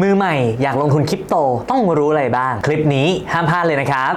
มือใหม่อยากลงทุนคริปโตต้องรู้อะไรบ้าง คลิปนี้ห้ามพลาดเลยนะครับ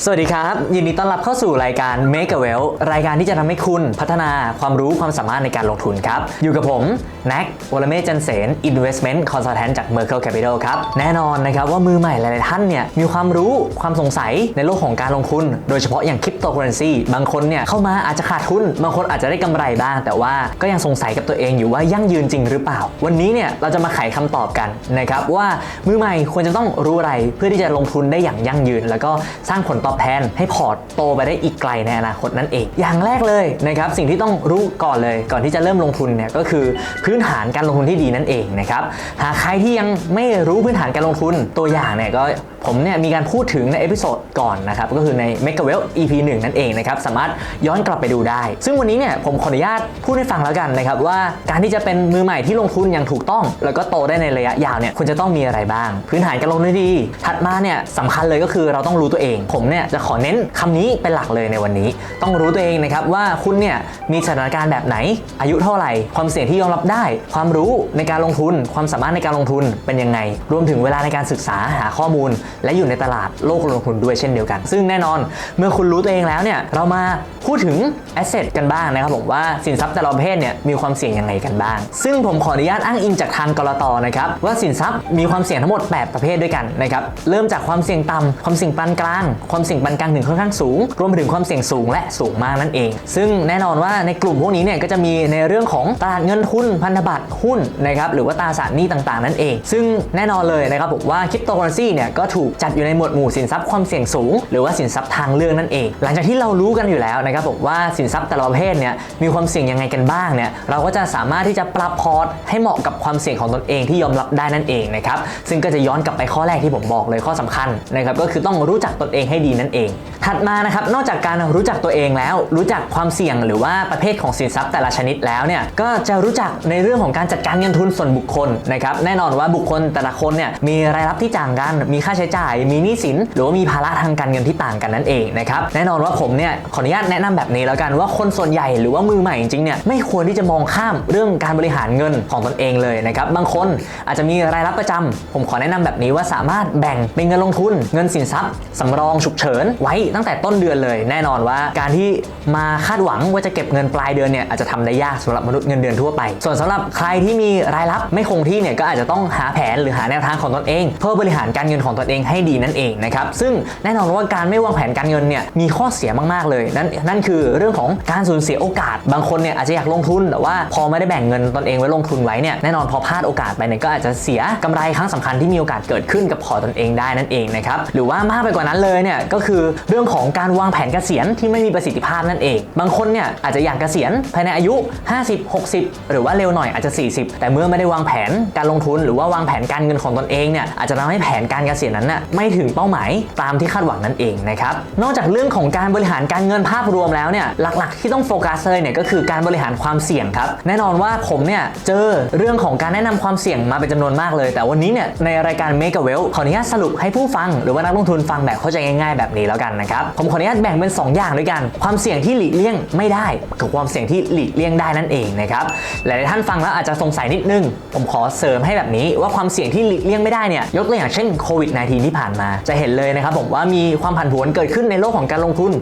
สวัสดีครับ ยินดีต้อนรับเข้าสู่รายการ Make a Well รายการที่จะทำให้คุณพัฒนาความรู้ความสามารถในการลงทุนครับ อยู่กับผมแน็กวรเมจันเสน Investment Consultant จาก Merkle Capital ครับ แน่นอนนะครับว่ามือใหม่หลาย ๆ ท่านเนี่ยมีความรู้ความสงสัยในโลกของการลงทุน โดยเฉพาะอย่างคริปโตเคอเรนซีบางคนเนี่ยเข้ามาอาจจะขาดทุน บางคนอาจจะได้กำไรบ้าง แต่ว่าก็ยังสงสัยกับตัวเองอยู่ว่ายั่งยืนจริงหรือเปล่า วันนี้เนี่ยเราจะมาไขคำตอบกันนะครับว่ามือใหม่ควรจะต้องรู้อะไรเพื่อที่จะลงทุนได้อย่างยั่งยืน แล้วก็สร้างผลตอบแทน ให้พอร์ตโตไปได้อีกไกลในอนาคตนั่นเอง อย่างแรกเลยนะครับสิ่งที่ต้องรู้ก่อนเลยก่อนที่จะเริ่มลงทุนเนี่ยก็คือพื้นฐานการลงทุนที่ดีนั่นเองนะครับหากใครที่ยังไม่รู้พื้นฐานการลงทุนตัวอย่างเนี่ยก็ผมเนี่ยมีการพูดถึงในเอพิโซดก่อนนะครับก็คือใน m e g a w e l l EP 1 นั่นเองนะครับสามารถย้อนกลับไปดูได้ ซึ่งวันนี้เนี่ยผมขออนุญาตพูดให้ฟังแล้วกันนะครับว่าการที่จะเป็นมือใหม่ที่ลงทุนอย่างถูกต้อง แล้วก็โตได้ในระยะยาวเนี่ยคุณจะต้องมีอะไรบ้าง พื้นฐานการลงทุนดี ถัดมาเนี่ยสำคัญเลยก็คือเราต้องรู้ตัวเองผมเนี่ยจะขอเน้นคำนี้เป็นหลักเลยในวันนี้ ต้องรู้ตัวเองนะครับว่าคุณเนี่ยมีสถานการณ์แบบไหน อายุเท่าไหร่ ความเสี่ยงที่ยอมรับได้ ความรู้ในการลงทุน ความสามารถในการลงทุนเป็นยังไง รวมถึงเวลาในการศึกษาหาข้อมูล และอยู่ในตลาดโลกลงทุนด้วยเช่นเดียวกัน ซึ่งแน่นอนเมื่อคุณรู้ตัวเองแล้วเนี่ยเรามาพูดถึง asset กันบ้างนะครับผมว่าสินทรัพย์แต่ละประเภทเนี่ยมีความเสี่ยงยังไงกันบ้าง ซึ่งผมขออนุญาตอ้างอิงจากทางกรตนะครับว่าสินทรัพย์มีความเสี่ยงทั้งหมด 8 ประเภทด้วยกันนะครับเริ่มจากความเสี่ยงต่ำความเสี่ยงปานกลางความเสี่ยงปานกลางถึงค่อนข้างสูง รวมไปถึงความเสี่ยงสูงและสูงมากนั่นเอง ซึ่งแน่นอนว่าในกลุ่มพวกนี้เนี่ยก็จะมีในเรื่องของตลาดเงินทุนพันธบัตรหุ้นนะครับหรือว่าตราสารหนี้ต่างๆ นั่นเอง ซึ่งแน่นอนเลยนะครับผมว่าคริปโตเคอเรนซีเนี่ยก็ถูกจัดอยู่ในหมวดหมู่สินทรัพย์ความเสี่ยงสูง หรือว่าสินทรัพย์ทางเลือกนั่นเอง หลังจากที่เรารู้กันอยู่แล้วนะครับผมว่าสินทรัพย์แต่ละประเภทเนี่ยมีความเสี่ยงยังไงกันบ้างเนี่ยเราก็จะสามารถที่จะปรับพอร์ตให้เหมาะกับความเสี่ยงของตนเองที่ยอมรับได้นั่นเองนะครับซึ่งก็จะย้อนกลับไปข้อแรกที่ผมบอกเลยข้อสำคัญนะครับก็คือต้องรู้จักตนเองให้ดีนั่นเอง ถัดมานะครับนอกจากการรู้จักตัวเองแล้ว รู้จักความเสี่ยงหรือว่าประเภทของสินทรัพย์แต่ละชนิดแล้วเนี่ยก็จะรู้จักในเรื่องของการจัดการเงินทุนส่วนบุคคลนะครับแน่นอนว่าบุคคลแต่ละคนเนี่ยมีรายรับที่ต่างกัน มีค่าใช้จ่าย มีหนี้สิน หรือว่ามีภาระทางการเงินที่ต่างกันนั่นเองนะครับแน่นอนว่าผมเนี่ยขออนุญาตแนะนำแบบนี้แล้วกันว่าคนส่วนใหญ่หรือว่ามือใหม่จริงๆเนี่ยไม่ควรที่จะมองข้ามเรื่องการบริหารเงินของตนเองเลยนะครับบางคนอาจจะมีรายรับประจำผมขอแนะนำแบบนี้ว่าสามารถแบ่งเป็นเงินลงทุน เงินสินทรัพย์สำรองฉุกเฉินไว้ตั้งแต่ต้นเดือนเลย แน่นอนว่าการที่มาคาดหวังว่าจะเก็บเงินปลายเดือนเนี่ยอาจจะทำได้ยากสำหรับมนุษย์เงินเดือนทั่วไป ส่วนสำหรับใครที่มีรายรับไม่คงที่เนี่ยก็อาจจะต้องหาแผนหรือหาแนวทางของตนเอง เพื่อบริหารการเงินของตนเองให้ดีนั่นเองนะครับซึ่งแน่นอนว่าการไม่วางแผนการเงินเนี่ยมีข้อเสียมากๆเลยนั่นนั่นคือเรื่องของการสูญเสียโอกาส บางคนเนี่ยอาจจะอยากลงทุนแต่ว่าพอไม่ได้แบ่งเงินตนเองไว้ลงทุนไว้เนี่ยแน่นอนพอพลาดโอกาสไปเนี่ยก็อาจจะเสียกำไรครั้งสำคัญที่มีโอกาสเกิดขึ้นกับพอตตนเองได้นั่นเองนะครับหรือว่ามากไปกว่านั้นเลยเนี่ยก็คือเรื่องของการวางแผนเกษียณที่ไม่มีประสิทธิภาพนั่นเอง บางคนเนี่ยอาจจะอยากเกษียณภายในอายุ 50 60 หรือว่าเร็วหน่อยอาจจะ 40 แต่เมื่อไม่ได้วางแผนการลงทุนหรือว่าวางแผนการเงินของตนเองเนี่ยอาจจะทำให้แผนการเกษียณนั้นน่ะไม่ถึงเป้าหมายตามที่คาดหวังนั่นเองนะครับนอกจากเรื่องของการบริหารการเงินภาพรวมแล้วเนี่ยหลักๆ ที่ต้องโฟกัสเลยเนี่ยก็คือการบริหารความเสี่ยงครับแน่นอนว่าผมเนี่ยเจอเรื่องของการแนะนำความเสี่ยงมาเป็นจำนวนมากเลย แต่วันนี้เนี่ยในรายการ Make a Well ขออนุญาตสรุปให้ผู้ฟัง หรือว่านักลงทุนฟังแบบเข้าใจง่ายๆแบบนี้แล้วกันนะครับ ผมขออนุญาตแบ่งเป็น 2 อย่างด้วยกัน ความเสี่ยงที่หลีกเลี่ยงไม่ได้กับความเสี่ยงที่หลีกเลี่ยงได้นั่นเองนะครับหลายท่านฟังแล้วอาจจะสงสัยนิดนึง ผมขอเสริมให้แบบนี้ว่าความเสี่ยงที่หลีกเลี่ยงไม่ได้เนี่ยยกตัวอย่างเช่นโควิด -19 ที่ผ่านมา จะเห็นเลยนะครับผมว่ามีความผันผวนเกิดขึ้นในโลกของการลงทุน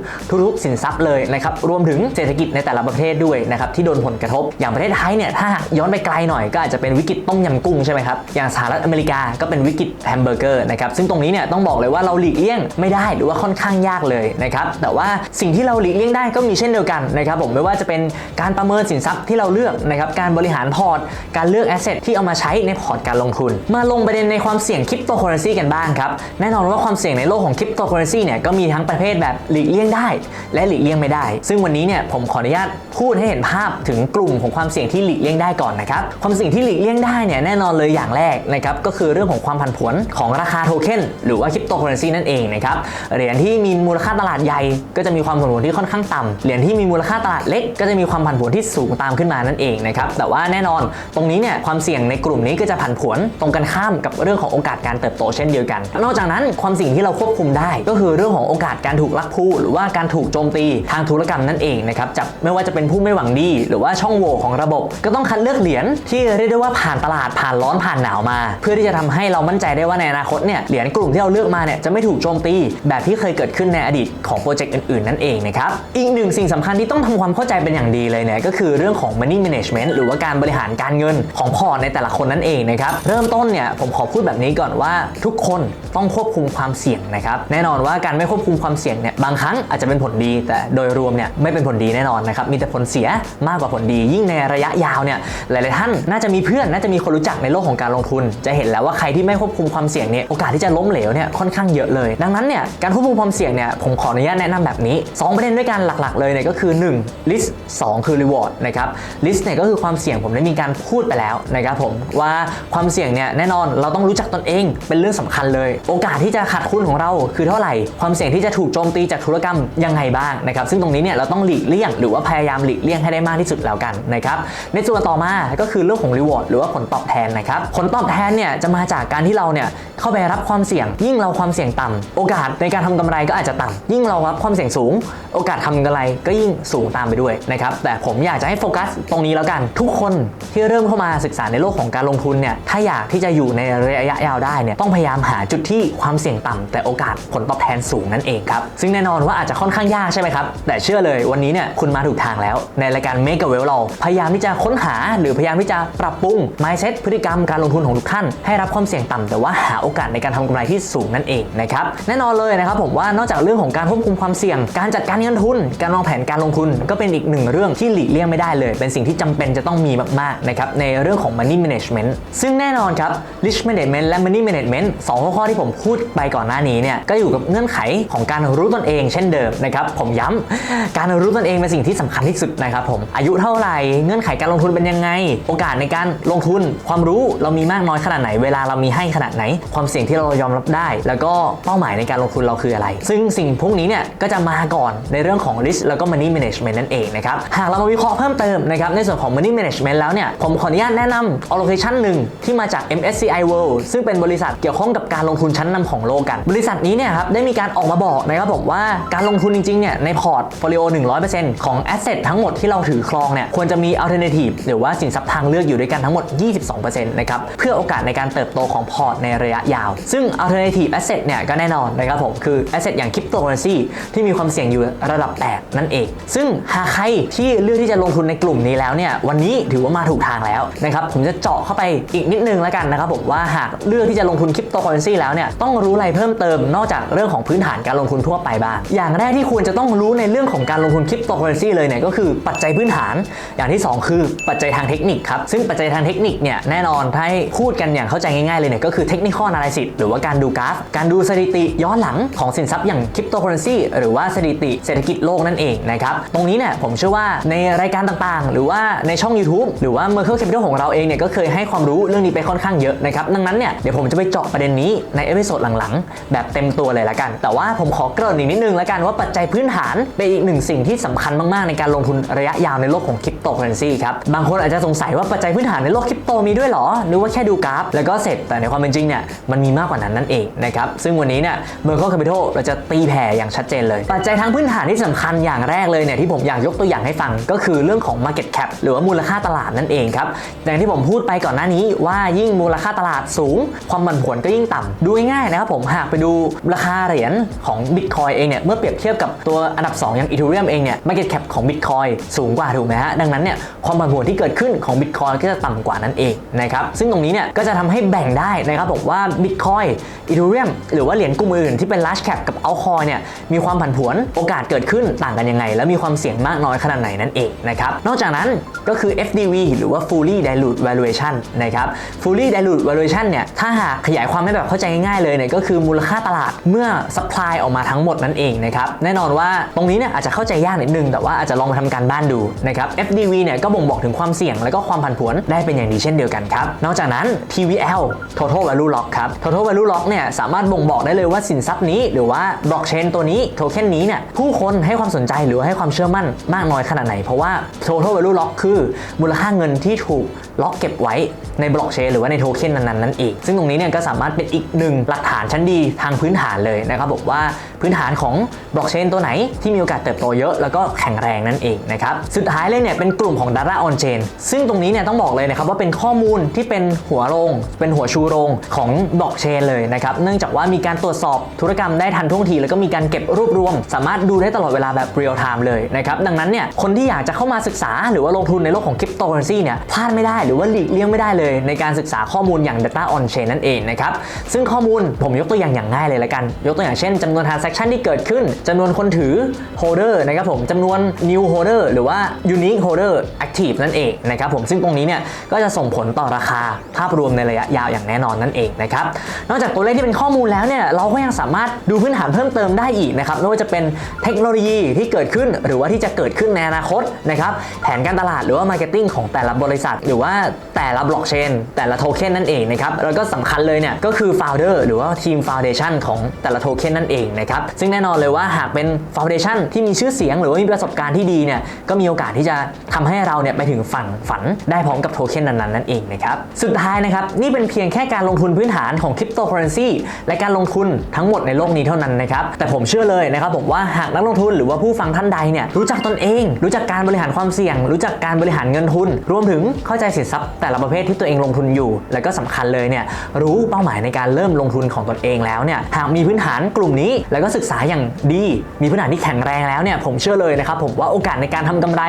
ทุกๆสินทรัพย์เลยนะครับรวมถึงเศรษฐกิจในแต่ละประเทศด้วยนะครับที่โดนผลกระทบ อย่างประเทศไทยเนี่ยถ้าหากย้อนไปไกลหน่อยก็อาจจะเป็นวิกฤตต้มยำกุ้งใช่ไหมครับอย่างสหรัฐอเมริกาก็เป็นวิกฤตแฮมเบอร์เกอร์นะครับซึ่งตรงนี้เนี่ยต้องบอกเลยว่าเราหลีกเลี่ยงไม่ได้หรือว่าค่อนข้างยากเลยนะครับแต่ว่าสิ่งที่เราหลีกเลี่ยงได้ก็มีเช่นเดียวกันนะครับผมไม่ว่าจะเป็นการประเมินสินทรัพย์ที่เราเลือกนะครับการบริหารพอร์ต การเลือกแอสเซทที่เอามาใช้ในพอร์ตการลงทุน มาลงประเด็นในความเสี่ยงคริปโตเคอเรนซีกันบ้างครับแน่นอนว่าความเสี่ยงในโลกของคริปโตเคอเรนซีเนี่ยก็มีทั้งประเภทแบบหลีกเลี่ยงได้ และหลีกเลี่ยงไม่ได้ ซึ่งวันนี้เนี่ยผมขออนุญาตพูดให้เห็นภาพถึงกลุ่มของความเสี่ยงที่หลีกเลี่ยงได้ก่อนนะครับความเสี่ยงที่หลีกเลี่ยงได้เนี่ยแน่นอนเลยอย่างแรกนะครับก็คือเรื่องของความผันผวนของราคาโทเค็นหรือว่าคริปโตเคอเรนซีนั่นเองนะครับเหรียญที่มีมูลค่าตลาดใหญ่ ก็จะมีความผันผวนที่ค่อนข้างต่ำเหรียญที่มีมูลค่าตลาดเล็ก ก็จะมีความผันผวนที่สูงตามขึ้นมานั่นเองนะครับแต่ว่าแน่นอนตรงนี้เนี่ยความเสี่ยงในกลุ่มนี้ก็จะผันผวนตรงกันข้ามกับเรื่องของโอกาสการเติบโตเช่นเดียวกัน นอกจากนั้นความเสี่ยงที่เราควบคุมได้ ก็คือเรื่องของโอกาสการถูกลักพูหรือว่าการถูกโจมตีทางธุรกรรมนั่นเองนะครับจากไม่ว่าจะเป็นผู้ไม่หวังดี หรือว่าช่องโหว่ของระบบ ก็ต้องคัดเลือกเหรียญที่เรียกได้ว่าผ่านตลาดผ่านร้อนผ่านหนาวมา เพื่อที่จะทำให้เรามั่นใจได้ว่าในอนาคตเนี่ยเหรียญกลุ่มที่เราเลือกมาเนี่ยจะไม่ถูกโจมตีแบบที่เคยเกิดขึ้นในอดีตของโปรเจกต์อื่นๆ นั่นเองนะครับ อีกหนึ่งสิ่งสำคัญที่ต้องทำความเข้าใจเป็นอย่างดีเลยเนี่ยก็คือเรื่องของ money management หรือว่าการบริหารการเงินของพอร์ตในแต่ละคนนั่นเองนะครับ เริ่มต้นเนี่ยผมขอพูดแบบนี้ก่อนว่าทุกคนต้องควบคุมความเสี่ยงนะครับ แน่นอนว่าการไม่ควบคุมความเสี่ยงเนี่ยบางครั้งอาจจะเป็นผลดี แต่โดยรวมเนี่ยไม่เป็นผลดีแน่นอนนะครับมีแต่ผลเสียมากกว่าผลดี ยิ่งในระยะยาวเนี่ยหลายๆท่านน่าจะมีเพื่อนน่าจะมีคนรู้จักในโลกของการลงทุน จะเห็นแล้วว่าใครที่ไม่ควบคุมความเสี่ยงเนี่ยโอกาสที่จะล้มเหลวเนี่ยค่อนข้างเยอะเลย ดังนั้นเนี่ยการควบคุมความเสี่ยงเนี่ยผมขออนุญาตแนะนำแบบนี้ 2 ประเด็นด้วยกันหลักๆ เลยเนี่ยก็คือ 1 list 2 คือ reward นะครับ list เนี่ยก็คือความเสี่ยงผมได้มีการพูดไปแล้วนะครับผมว่าความเสี่ยงเนี่ยแน่นอนเราต้องรู้จักตนเองเป็นเรื่องสำคัญเลย โอกาสที่จะขาดทุนของเราคือเท่าไหร่ ความเสี่ยงที่จะถูกโจมตีจากธุรกรรมยังไงบ้างนะครับซึ่งตรงนี้เนี่ยเราต้องหลีกเลี่ยงหรือว่าพยายามหลีกเลี่ยงให้ได้มากที่สุดแล้วกันนะครับในส่วนต่อมาก็คือเรื่องของ reward หรือว่าผลตอบแทนนะครับผลตอบแทนเนี่ยจะมาจากการที่เราเนี่ยเข้าไปรับความเสี่ยงยิ่งเราความเสี่ยงต่ำโอกาสในการทำกำไรก็อาจจะต่ำยิ่งเรารับความเสี่ยงสูง โอกาสทำกำไรก็ยิ่งสูงตามไปด้วยนะครับแต่ผมอยากจะให้โฟกัสตรงนี้แล้วกัน ทุกคนที่เริ่มเข้ามาศึกษาในโลกของการลงทุนเนี่ยถ้าอยากที่จะอยู่ในระยะยาวได้เนี่ยต้องพยายามหาจุดที่ความเสี่ยงต่ำแต่โอกาสผลตอบแทนสูงนั่นเองครับซึ่งแน่นอนว่าอาจจะค่อนข้างยากใช่ไหมครับแต่เชื่อเลยวันนี้เนี่ยคุณมาถูกทางแล้ว ในรายการ Make a Well เราพยายามที่จะค้นหา หรือพยายามที่จะปรับปรุง mindset พฤติกรรมการลงทุนของทุกท่าน ให้รับความเสี่ยงต่ำแต่ว่าหาโอกาสในการทำกำไรที่สูงนั่นเองนะครับแน่นอนเลยนะครับผมว่านอกจากเรื่องของการควบคุมความเสี่ยง การจัดการเงินทุน การวางแผนการลงทุน ก็เป็นอีกหนึ่งเรื่องที่หลีกเลี่ยงไม่ได้เลย เป็นสิ่งที่จำเป็นจะต้องมีมากๆนะครับในเรื่องของ money management ซึ่งแน่นอนครับ risk management และ money management สองหัวข้อที่ผมพูดไปก่อนหน้านี้เนี่ยก็อยู่กับเงื่อนไขของการรู้ตนเอง เช่นเดิมนะครับผมย้ำการรู้ตนเองเป็นสิ่งที่สำคัญที่สุดนะครับผมอายุเท่าไหร่เงื่อนไขการลงทุนเป็นยังไง โอกาสในการลงทุน ความรู้เรามีมากน้อยขนาดไหน เวลาเรามีให้ขนาดไหน ความเสี่ยงที่เรายอมรับได้ แล้วก็เป้าหมายในการลงทุนเราคืออะไร ซึ่งสิ่งพวกนี้เนี่ยก็จะมาก่อนในเรื่องของ risk แล้วก็ money management นั่นเองนะครับ หากเรามาวิเคราะห์เพิ่มเติมนะครับในส่วนของ money management แล้วเนี่ยผมขออนุญาตแนะนำ allocation หนึ่งที่มาจาก MSCI World ซึ่งเป็นบริษัทเกี่ยวข้องกับการลงทุนชั้นนำของโลกกัน บริษัทนี้เนี่ยครับได้มีการออกมาบอกนะครับผมว่าการลงทุนจริงๆเนี่ยในพอร์ตโฟลิโอ100%ของ asset ทั้งหมดที่เราถือครองเนี่ยควรจะมี alternative หรือว่าสินทรัพย์ทางเลือกอยู่ด้วยกันทั้งหมด 22%นะครับเพื่อโอกาสในการเติบโตของพอร์ตในระยะยาว ซึ่ง alternative asset เนี่ยก็แน่นอนนะครับผมคือ asset อย่าง cryptocurrency ที่มีความเสี่ยงอยู่ระดับ8นั่นเอง ซึ่งหากใครที่เลือกที่จะลงทุนในกลุ่มนี้แล้วเนี่ยวันนี้ถือว่ามาถูกทางแล้วนะครับผมจะเจาะเข้าไปอีกนิดนึงแล้วกันนะครับผมว่าหากเลือกที่จะลงทุนคริปโตเคอเรนซีแล้วเนี่ยต้องรู้อะไรเพิ่มเติมนอกจากเรื่องของพื้นฐานการลงทุนทั่วไปบ้างอย่างแรกที่ควรจะต้องรู้ในเรื่องของการลงทุนคริปโตเคอเรนซีเลยเนี่ยก็คือปัจจัยพื้นฐาน อย่างที่ 2 คือปัจจัยทางเทคนิคครับซึ่งปัจจัยทางเทคนิคเนี่ยแน่นอนถ้าให้พูดกันอย่างเข้าใจง่ายๆเลยเนี่ยก็คือเทคนิคอ analysis หรือว่าการดูกราฟ การดูสถิติย้อนหลังของสินทรัพย์อย่างคริปโตเคอเรนซีหรือว่าสถิติเศรษฐกิจโลกนั่นเองนะครับ ตรงนี้เนี่ยผมเชื่อว่าในรายการต่างๆ หรือว่าในช่อง YouTube หรือว่า Merkle Capital ของเราเองเนี่ยก็เคยให้ความรู้เรื่องนี้ไปค่อนข้างเยอะนะครับ ดังนั้นเนี่ยเดี๋ยวผมจะไปเจาะประเด็นนี้ในเอพิโซดหลังๆ แบบเต็มตัวเลยละกัน แต่ว่าผมขอเกริ่นอีกนิดนึงละกันว่าปัจจัยพื้นฐานเป็นอีกหนึ่งสิ่งที่สำคัญมากๆ ในการลงทุนระยะยาวในโลกของคริปโตเคอเรนซีครับ บางคนอาจจะสงสัยว่าปัจจัยพื้นฐานในโลกคริปโตมีด้วยเหรอ หรือว่าแค่ดูกราฟ แล้วก็เสร็จ แต่ในความเป็นจริงเนี่ยมันมีมากกว่านั้นนั่นเองนะครับ ซึ่งวันนี้เนี่ย Merkle Capital เราจะตีแผ่อย่างชัดเจนเลย ปัจจัยทางพื้นฐานที่สำคัญอย่างแรกเลยเนี่ยที่ผมอยากยกตัวอย่างให้ฟัง ก็คือเรื่องของ market cap หรือว่ามูลค่าตลาดนั่นเองครับอย่างที่ผมพูดไปก่อนหน้านี้ว่ายิ่งมูลค่าตลาดสูง ความผันผวนก็ยิ่งต่ำดูง่ายๆนะครับผมหากไปดูราคาเหรียญของ Bitcoin เองเนี่ยเมื่อเปรียบเทียบกับตัวอันดับ 2 อย่าง Ethereum เองเนี่ย market cap ของ Bitcoin สูงกว่าถูกไหมฮะดังนั้นเนี่ยความผันผวนที่เกิดขึ้นของ Bitcoin ก็จะต่ำกว่านั่นเองนะครับซึ่งตรงนี้เนี่ยก็จะทำให้แบ่งได้นะครับผมว่า Bitcoin Ethereum หรือว่าเหรียญกลุ่มอื่นที่เป็น large cap กับ altcoin เนี่ยมีความผันผวนโอกาสเกิดขึ้นต่างกันยังไง และมีความเสี่ยงมากน้อยขนาดไหนนั่นเองนะครับนอกจากนั้นก็คือ FDV หรือว่า fully dilute valuation นะครับ fully dilute valuation เนี่ยถ้าหากขยายความให้แบบเข้าใจง่ายๆเลยเนี่ยก็คือมูลค่าตลาดเมื่อ supply ออกมาทั้งหมดนั่นเองนะครับแน่นอนว่าตรงนี้เนี่ยอาจจะเข้าใจยากนิดนึง แต่ว่าอาจจะลองมาทำการบ้านดูนะครับ FDV เนี่ยก็บ่งบอกถึงความเสี่ยงและก็ความผันผวนได้เป็นอย่างดีเช่นเดียวกันครับนอกจากนั้น TVL total value lock ครับ total value lock เนี่ยสามารถบ่งบอกได้เลยว่าสินทรัพย์นี้หรือว่าบล็อกเชนตัวนี้โทเค็นนี้เนี่ยผู้คนให้ความสนใจหรือให้ความเชื่อมั่นมากน้อยขนาดไหน เพราะว่า total value lock คือมูลค่าเงินที่ถูกล็อกเก็บไว้ในบล็อกเชนหรือว่าในโทเค็นนั้นๆนั่นเองซึ่งตรงนี้เนี่ยก็สามารถเป็นอีกหนึ่งหลักฐานชั้นดีทางพื้นฐานเลยนะครับบอกว่า พื้นฐานของบล็อกเชนตัวไหนที่มีโอกาสเติบโตเยอะแล้วก็แข็งแรงนั่นเองนะครับสุดท้ายเลยเนี่ยเป็นกลุ่มของ Data on Chain ซึ่งตรงนี้เนี่ยต้องบอกเลยนะครับว่าเป็นข้อมูลที่เป็นหัวโรง เป็นหัวชูโรงของบล็อกเชนเลยนะครับเนื่องจากว่ามีการตรวจสอบธุรกรรมได้ทันท่วงที แล้วก็มีการเก็บรวบรวม สามารถดูได้ตลอดเวลาแบบเรียลไทม์เลยนะครับดังนั้นเนี่ยคนที่อยากจะเข้ามาศึกษา หรือว่าลงทุนในโลกของคริปโตเคอเรนซีเนี่ยพลาดไม่ได้หรือว่าหลีกเลี่ยงไม่ได้เลย ในการศึกษาข้อมูลอย่าง Data on Chain นั่นเองนะครับซึ่งข้อมูลผมยกตัวอย่างอย่างง่ายเลยละกัน ยกตัวอย่างเช่นจำนวน transaction ที่เกิดขึ้นจำนวนคนถือ holder นะครับผมจำนวน new holder หรือว่า unique holder active นั่นเองนะครับผมซึ่งตรงนี้เนี่ยก็จะส่งผลต่อราคาภาพรวมในระยะยาวอย่างแน่นอนนั่นเองนะครับนอกจากตัวเลขที่เป็นข้อมูลแล้วเนี่ยเราก็ยังสามารถดูพื้นฐานเพิ่มเติมได้อีกนะครับไม่ว่าจะเป็นเทคโนโลยีที่เกิดขึ้น หรือว่าที่จะเกิดขึ้นในอนาคตนะครับแผนการตลาดหรือว่ามาร์เก็ตติ้งของแต่ละบริษัท หรือว่าแต่ละบล็อกเชนแต่ละโทเค็นนั่นเองนะครับแล้วก็สำคัญเลยเนี่ยก็คือ founder หรือว่าทีม foundation ของแต่ละโทเค็นนั่นเองนะครับซึ่งแน่นอนเลยว่าหากเป็น foundation ที่มีชื่อเสียงหรือว่ามีประสบการณ์ที่ดีเนี่ยก็มีโอกาสที่จะทำให้เราเนี่ยไปถึงฝันฝันได้พร้อมกับโทเค็นนั้นๆนั่นเองนะครับสุดท้ายนะครับนี่เป็นเพียงแค่การลงทุนพื้นฐานของคริปโตเคอเรนซีและการลงทุนทั้งหมดในโลกนี้เท่านั้นนะครับแต่ผมเชื่อเลยนะครับผมว่าหากนักลงทุนหรือว่าผู้ฟังท่านใดเนี่ยรู้จักตนเอง รู้จักการบริหารความเสี่ยง รู้จักการบริหารเงินทุน รวมถึงเข้าใจสินทรัพย์แต่ละประเภทที่ตัวเองลงทุนอยู่ และก็สำคัญเลยเนี่ยรู้เป้าหมายในการเริ่มลงทุนของตนเองแล้วเนี่ยหากมีพื้นฐานกลุ่มนี้แล้วก็ศึกษาอย่างดี มีพื้นฐานที่แข็งแรงแล้วเนี่ยผมเชื่อเลยนะครับผมว่าโอกาสในการทำกำไร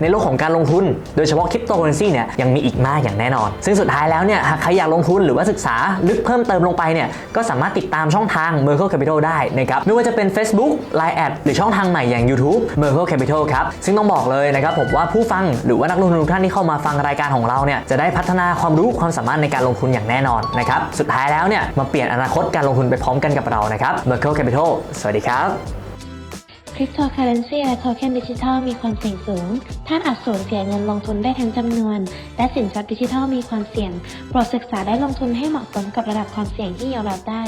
ในโลกของการลงทุน โดยเฉพาะคริปโตเคอเรนซีเนี่ยยังมีอีกมากอย่างแน่นอน ซึ่งสุดท้ายแล้วเนี่ยหากใครอยากลงทุนหรือว่าศึกษาลึกเพิ่มเติมลงไปเนี่ยก็สามารถติดตามช่องทาง Merkle Capital ได้นะครับไม่ว่าจะเป็น Facebook Line แอดหรือช่องทางใหม่อย่าง YouTube Merkle Capital ครับซึ่งต้องบอกเลยนะครับผมว่าผู้ฟังหรือว่านักลงทุนทุกท่านที่เข้ามาฟังรายการของเราเนี่ยจะได้พัฒนาความรู้ความสามารถในการลงทุนอย่างแน่นอนนะครับสุดท้ายแล้วเนี่ยมาเปลี่ยนอนาคตการลงทุนไปพร้อมกันกับเรานะครับ Merkle Capital สวัสดีครับคริปโตเคอเรนซีและโทเค็นดิจิทัลมีความเสี่ยงสูง ท่านอาจสูญเสียเงินลงทุนได้ทั้งจำนวน และสินทรัพย์ดิจิทัลมีความเสี่ยง โปรดศึกษาได้ลงทุนให้เหมาะสมกับระดับความเสี่ยงที่ยอมรับได้